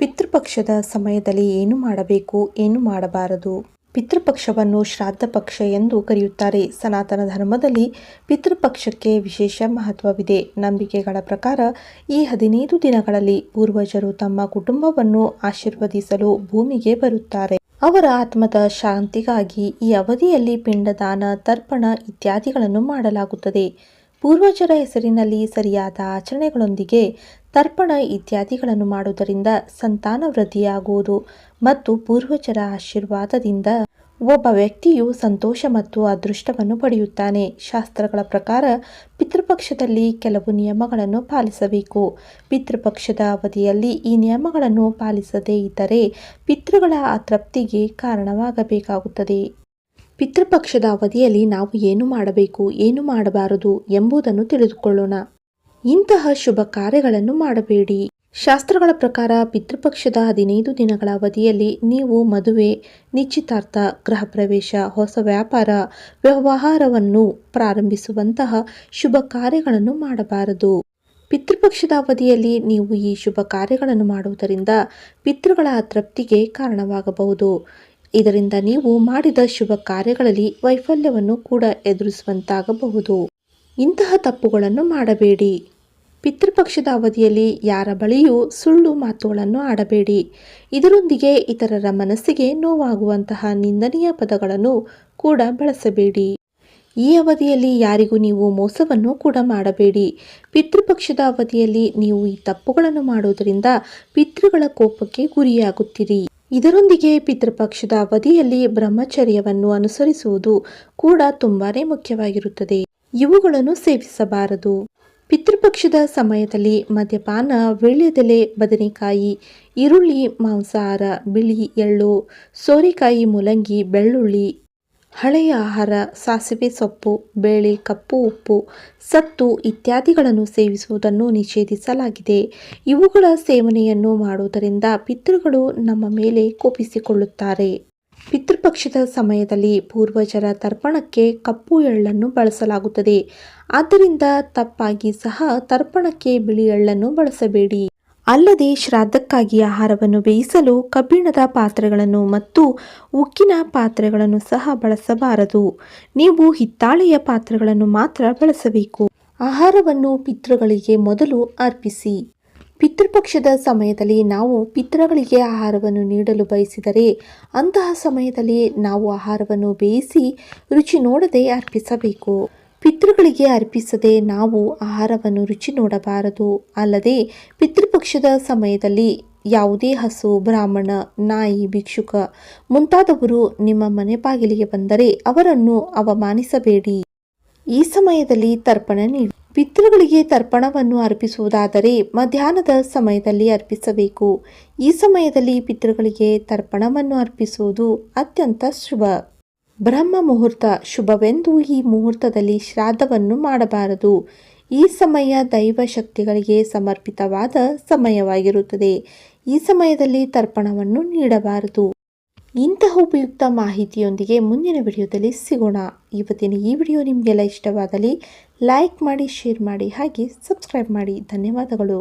ಪಿತೃಪಕ್ಷದ ಸಮಯದಲ್ಲಿ ಏನು ಮಾಡಬೇಕು, ಏನು ಮಾಡಬಾರದು? ಪಿತೃಪಕ್ಷವನ್ನು ಶ್ರಾದ್ದ ಪಕ್ಷ ಎಂದು ಕರೆಯುತ್ತಾರೆ. ಸನಾತನ ಧರ್ಮದಲ್ಲಿ ಪಿತೃಪಕ್ಷಕ್ಕೆ ವಿಶೇಷ ಮಹತ್ವವಿದೆ. ನಂಬಿಕೆಗಳ ಪ್ರಕಾರ, ಈ ಹದಿನೈದು ದಿನಗಳಲ್ಲಿ ಪೂರ್ವಜರು ತಮ್ಮ ಕುಟುಂಬವನ್ನು ಆಶೀರ್ವದಿಸಲು ಭೂಮಿಗೆ ಬರುತ್ತಾರೆ. ಅವರ ಆತ್ಮದ ಶಾಂತಿಗಾಗಿ ಈ ಅವಧಿಯಲ್ಲಿ ಪಿಂಡದಾನ, ತರ್ಪಣ ಇತ್ಯಾದಿಗಳನ್ನು ಮಾಡಲಾಗುತ್ತದೆ. ಪೂರ್ವಜರ ಹೆಸರಿನಲ್ಲಿ ಸರಿಯಾದ ಆಚರಣೆಗಳೊಂದಿಗೆ ತರ್ಪಣ ಇತ್ಯಾದಿಗಳನ್ನು ಮಾಡುವುದರಿಂದ ಸಂತಾನ ವೃದ್ಧಿಯಾಗುವುದು ಮತ್ತು ಪೂರ್ವಜರ ಆಶೀರ್ವಾದದಿಂದ ಒಬ್ಬ ವ್ಯಕ್ತಿಯು ಸಂತೋಷ ಮತ್ತು ಅದೃಷ್ಟವನ್ನು ಪಡೆಯುತ್ತಾನೆ. ಶಾಸ್ತ್ರಗಳ ಪ್ರಕಾರ ಪಿತೃಪಕ್ಷದಲ್ಲಿ ಕೆಲವು ನಿಯಮಗಳನ್ನು ಪಾಲಿಸಬೇಕು. ಪಿತೃಪಕ್ಷದ ಅವಧಿಯಲ್ಲಿ ಈ ನಿಯಮಗಳನ್ನು ಪಾಲಿಸದೇ ಇದ್ದರೆ ಪಿತೃಗಳ ಅತೃಪ್ತಿಗೆ ಕಾರಣವಾಗಬೇಕಾಗುತ್ತದೆ. ಪಿತೃಪಕ್ಷದ ಅವಧಿಯಲ್ಲಿ ನಾವು ಏನು ಮಾಡಬೇಕು, ಏನು ಮಾಡಬಾರದು ಎಂಬುದನ್ನು ತಿಳಿದುಕೊಳ್ಳೋಣ. ಇಂತಹ ಶುಭ ಕಾರ್ಯಗಳನ್ನು ಮಾಡಬೇಡಿ. ಶಾಸ್ತ್ರಗಳ ಪ್ರಕಾರ ಪಿತೃಪಕ್ಷದ ಹದಿನೈದು ದಿನಗಳ ಅವಧಿಯಲ್ಲಿ ನೀವು ಮದುವೆ, ನಿಶ್ಚಿತಾರ್ಥ, ಗೃಹ ಪ್ರವೇಶ, ಹೊಸ ವ್ಯಾಪಾರ, ವ್ಯವಹಾರವನ್ನು ಪ್ರಾರಂಭಿಸುವಂತಹ ಶುಭ ಕಾರ್ಯಗಳನ್ನು ಮಾಡಬಾರದು. ಪಿತೃಪಕ್ಷದ ಅವಧಿಯಲ್ಲಿ ನೀವು ಈ ಶುಭ ಕಾರ್ಯಗಳನ್ನು ಮಾಡುವುದರಿಂದ ಪಿತೃಗಳ ಅತೃಪ್ತಿಗೆ ಕಾರಣವಾಗಬಹುದು. ಇದರಿಂದ ನೀವು ಮಾಡಿದ ಶುಭ ಕಾರ್ಯಗಳಲ್ಲಿ ವೈಫಲ್ಯವನ್ನು ಕೂಡ ಎದುರಿಸುವಂತಾಗಬಹುದು. ಇಂತಹ ತಪ್ಪುಗಳನ್ನು ಮಾಡಬೇಡಿ. ಪಿತೃಪಕ್ಷದ ಅವಧಿಯಲ್ಲಿ ಯಾರ ಬಳಿಯೂ ಸುಳ್ಳು ಮಾತುಗಳನ್ನು ಆಡಬೇಡಿ. ಇದರೊಂದಿಗೆ ಇತರರ ಮನಸ್ಸಿಗೆ ನೋವಾಗುವಂತಹ ನಿಂದನೀಯ ಪದಗಳನ್ನು ಕೂಡ ಬಳಸಬೇಡಿ. ಈ ಅವಧಿಯಲ್ಲಿ ಯಾರಿಗೂ ನೀವು ಮೋಸವನ್ನು ಕೂಡ ಮಾಡಬೇಡಿ. ಪಿತೃಪಕ್ಷದ ಅವಧಿಯಲ್ಲಿ ನೀವು ಈ ತಪ್ಪುಗಳನ್ನು ಮಾಡುವುದರಿಂದ ಪಿತೃಗಳ ಕೋಪಕ್ಕೆ ಗುರಿಯಾಗುತ್ತೀರಿ. ಇದರೊಂದಿಗೆ ಪಿತೃಪಕ್ಷದ ಅವಧಿಯಲ್ಲಿ ಬ್ರಹ್ಮಚರ್ಯವನ್ನು ಅನುಸರಿಸುವುದು ಕೂಡ ತುಂಬಾನೇ ಮುಖ್ಯವಾಗಿರುತ್ತದೆ. ಇವುಗಳನ್ನು ಸೇವಿಸಬಾರದು. ಪಿತೃಪಕ್ಷದ ಸಮಯದಲ್ಲಿ ಮದ್ಯಪಾನ, ವೀಳ್ಯದೆಲೆ, ಬದನೆಕಾಯಿ, ಈರುಳ್ಳಿ, ಮಾಂಸಾಹಾರ, ಬಿಳಿ ಎಳ್ಳು, ಸೋರೆಕಾಯಿ ಮೂಲಂಗಿ, ಬೆಳ್ಳುಳ್ಳಿ, ಹಳೆಯ ಆಹಾರ, ಸಾಸಿವೆ ಸೊಪ್ಪು, ಬೇಳೆ, ಕಪ್ಪು ಉಪ್ಪು, ಸತ್ತು ಇತ್ಯಾದಿಗಳನ್ನು ಸೇವಿಸುವುದನ್ನು ನಿಷೇಧಿಸಲಾಗಿದೆ. ಇವುಗಳ ಸೇವನೆಯನ್ನು ಮಾಡುವುದರಿಂದ ಪಿತೃಗಳು ನಮ್ಮ ಮೇಲೆ ಕೋಪಿಸಿಕೊಳ್ಳುತ್ತಾರೆ. ಪಿತೃಪಕ್ಷದ ಸಮಯದಲ್ಲಿ ಪೂರ್ವಜರ ತರ್ಪಣಕ್ಕೆ ಕಪ್ಪು ಎಳ್ಳನ್ನು ಬಳಸಲಾಗುತ್ತದೆ. ಆದ್ದರಿಂದ ತಪ್ಪಾಗಿ ಸಹ ತರ್ಪಣಕ್ಕೆ ಬಿಳಿ ಎಳ್ಳನ್ನು ಬಳಸಬೇಡಿ. ಅಲ್ಲದೆ ಶ್ರಾದ್ದಕ್ಕಾಗಿ ಆಹಾರವನ್ನು ಬೇಯಿಸಲು ಕಬ್ಬಿಣದ ಪಾತ್ರೆಗಳನ್ನು ಮತ್ತು ಉಕ್ಕಿನ ಪಾತ್ರೆಗಳನ್ನು ಸಹ ಬಳಸಬಾರದು. ನೀವು ಹಿತ್ತಾಳೆಯ ಪಾತ್ರೆಗಳನ್ನು ಮಾತ್ರ ಬಳಸಬೇಕು. ಆಹಾರವನ್ನು ಪಿತೃಗಳಿಗೆ ಮೊದಲು ಅರ್ಪಿಸಿ. ಪಿತೃಪಕ್ಷದ ಸಮಯದಲ್ಲಿ ನಾವು ಪಿತೃಗಳಿಗೆ ಆಹಾರವನ್ನು ನೀಡಲು ಬಯಸಿದರೆ ಅಂತಹ ಸಮಯದಲ್ಲಿ ನಾವು ಆಹಾರವನ್ನು ಬೇಯಿಸಿ ರುಚಿ ನೋಡದೆ ಅರ್ಪಿಸಬೇಕು. ಪಿತೃಗಳಿಗೆ ಅರ್ಪಿಸದೆ ನಾವು ಆಹಾರವನ್ನು ರುಚಿ ನೋಡಬಾರದು. ಅಲ್ಲದೆ ಪಿತೃಪಕ್ಷದ ಸಮಯದಲ್ಲಿ ಯಾವುದೇ ಹಸು, ಬ್ರಾಹ್ಮಣ, ನಾಯಿ, ಭಿಕ್ಷುಕ ಮುಂತಾದವರು ನಿಮ್ಮ ಮನೆ ಬಾಗಿಲಿಗೆ ಬಂದರೆ ಅವರನ್ನು ಅವಮಾನಿಸಬೇಡಿ. ಈ ಸಮಯದಲ್ಲಿ ತರ್ಪಣ ನೀಡಿ. ಪಿತೃಗಳಿಗೆ ತರ್ಪಣವನ್ನು ಅರ್ಪಿಸುವುದಾದರೆ ಮಧ್ಯಾಹ್ನದ ಸಮಯದಲ್ಲಿ ಅರ್ಪಿಸಬೇಕು. ಈ ಸಮಯದಲ್ಲಿ ಪಿತೃಗಳಿಗೆ ತರ್ಪಣವನ್ನು ಅರ್ಪಿಸುವುದು ಅತ್ಯಂತ ಶುಭ. ಬ್ರಹ್ಮ ಮುಹೂರ್ತ ಶುಭವೆಂದು ಈ ಮುಹೂರ್ತದಲ್ಲಿ ಶ್ರಾದ್ದವನ್ನು ಮಾಡಬಾರದು. ಈ ಸಮಯ ದೈವ ಶಕ್ತಿಗಳಿಗೆ ಸಮರ್ಪಿತವಾದ ಸಮಯವಾಗಿರುತ್ತದೆ. ಈ ಸಮಯದಲ್ಲಿ ತರ್ಪಣವನ್ನು ನೀಡಬಾರದು. ಇಂತಹ ಉಪಯುಕ್ತ ಮಾಹಿತಿಯೊಂದಿಗೆ ಮುಂದಿನ ವಿಡಿಯೋದಲ್ಲಿ ಸಿಗೋಣ. ಇವತ್ತಿನ ಈ ವಿಡಿಯೋ ನಿಮಗೆಲ್ಲ ಇಷ್ಟವಾದಲ್ಲಿ ಲೈಕ್ ಮಾಡಿ, ಶೇರ್ ಮಾಡಿ ಹಾಗೆ ಸಬ್ಸ್ಕ್ರೈಬ್ ಮಾಡಿ. ಧನ್ಯವಾದಗಳು.